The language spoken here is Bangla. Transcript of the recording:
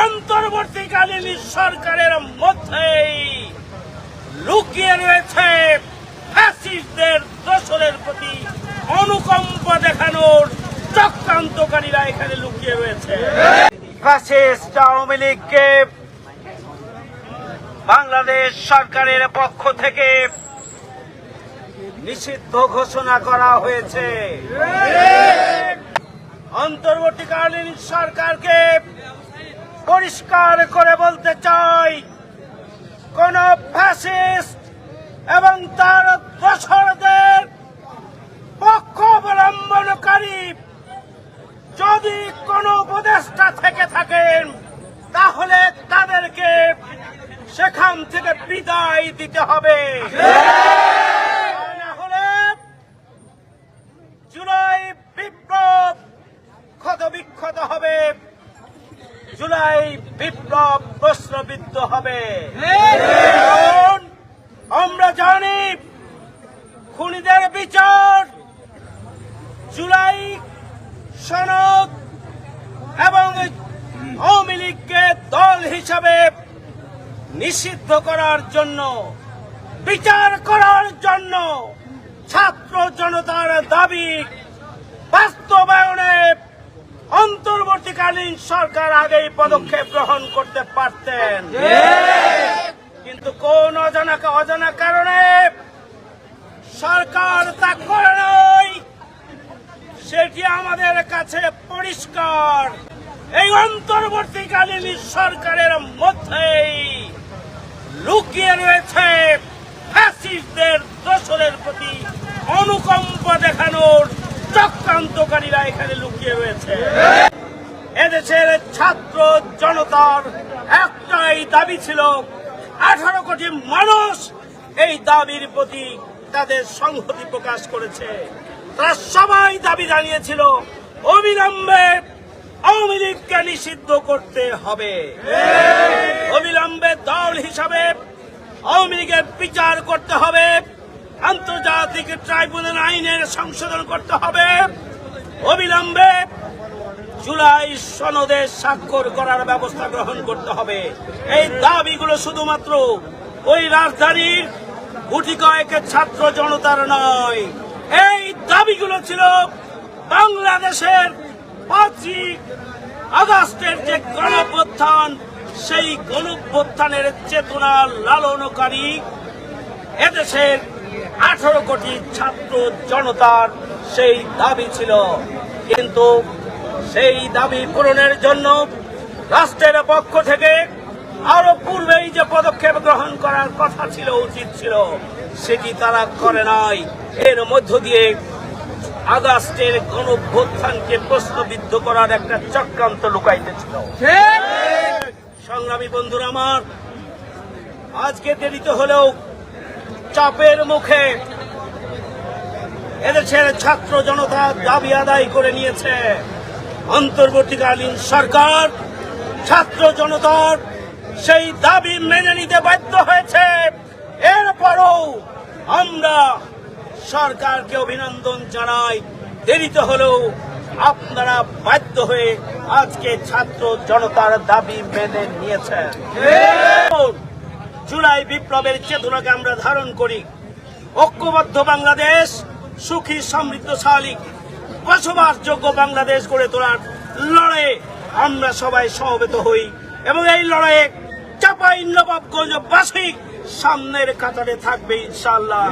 অন্তর্বর্তীকালীন সরকারের মধ্যেই লুকিয়ে রয়েছে ফ্যাসিস্টদের দোসরের প্রতি অনুকম্প দেখানোর চক্রান্তকারীরা এখানে লুকিয়ে রয়েছে। ফ্যাসিস্ট আওয়ামী লীগকে বাংলাদেশ সরকারের পক্ষ থেকে নিষিদ্ধ ঘোষণা করা হয়েছে। অন্তর্বর্তীকালীন সরকারকে পরিষ্কার করে বলতে চাই, কোন ফ্যাসিস্ট এবং তার দোসরদের পক্ষ অবলম্বনকারী যদি কোন উপদেষ্টা থেকে থাকেন, তাহলে তাদেরকে সেখান থেকে বিদায় দিতে হবে তা না হলে জুলাই বিপ্লব ক্ষত বিক্ষত হবে জুলাই বিপ্লব প্রশ্নবিদ্ধ হবে। আমরা জানি খুনিদের বিচার জুলাই সনদ এবং আওয়ামী লীগকে দল হিসাবে নিষিদ্ধ করার জন্য, বিচার করার জন্য ছাত্র জনতার দাবি অন্তর্বর্তীকালীন সরকার আগেই পদক্ষেপ গ্রহণ করতে পারতেন। কিন্তু কোন অজানা অজানা কারণে সরকার তা করে নাই। সেটি আমাদের কাছে পরিষ্কার। এই অন্তর্বর্তীকালীন সরকারের মধ্যেই লুকিয়ে রয়েছে ফ্যাসিস্টদের দোসরের প্রতি অনুকম্প দেখানোর চক্রান্তকারীরা এখানে লুকিয়ে রয়েছে। এদেশের ছাত্র জনতার একটাই দাবি ছিল, আঠারো কোটি মানুষ এই দাবির প্রতি তাদের সংহতি প্রকাশ করেছে। তারা সবাই দাবি জানিয়েছিল, অবিলম্বে আওয়ামী লীগকে নিষিদ্ধ করতে হবে। অবিলম্বে দল হিসাবে আওয়ামী লীগের বিচার করতে হবে, আন্তর্জাতিক ট্রাইব্যুনাল আইনের সংশোধন করতে হবে। অবিলম্বে জুলাই সনদে স্বাক্ষর করার ব্যবস্থা গ্রহণ করতে হবে। এই দাবিগুলো শুধুমাত্র ওই রাজধানীর গুটি কয়েকের ছাত্র জনতার নয়, এই দাবিগুলো ছিল বাংলাদেশের পাঁচই আগস্টের যে গণপ্রত্থান সেই গণপ্রত্থানের চেতনা লালনকারী এদেশের আঠারো কোটি ছাত্র জনতার সেই দাবি ছিল। কিন্তু সেই দাবি পূরণের জন্য রাষ্ট্রের পক্ষ থেকে আরও পূর্বেই যে পদক্ষেপ গ্রহণ করার কথা ছিল উচিত ছিল সেটি তারা করে নাই। এর মধ্য দিয়ে আগস্টের গণভ্যুত্থানকে প্রশ্নবিদ্ধ করার একটা চক্রান্ত লুকাইতেছিল সংগ্রামী বন্ধুরা আমার আজকে দেরিতে হলেও চাপের মুখে এদেশের ছাত্র জনতা দাবি আদায় করে নিয়েছে। অন্তর্বর্তীকালীন সরকার, ছাত্র জনতার সেই দাবি মেনে নিতে বাধ্য হয়েছে। এরপরও আমরা সরকারকে অভিনন্দন জানাই। দেরিতে হলেও আপনারা বাধ্য হয়ে আজকে ছাত্র জনতার দাবি মেনে নিয়েছেন। জুলাই বিপ্লবের চেতনাকে আমরা ধারণ করি। ঐক্যবদ্ধ বাংলাদেশ সুখী, সমৃদ্ধশালী, বসবাসযোগ্য বাংলাদেশ গড়ে তোলার লড়াইয়ে আমরা সবাই সমবেত হই এবং এই লড়াইয়ে চাপাই নবাবগঞ্জ বাসিক সামনের কাতারে থাকবে ইনশাল্লাহ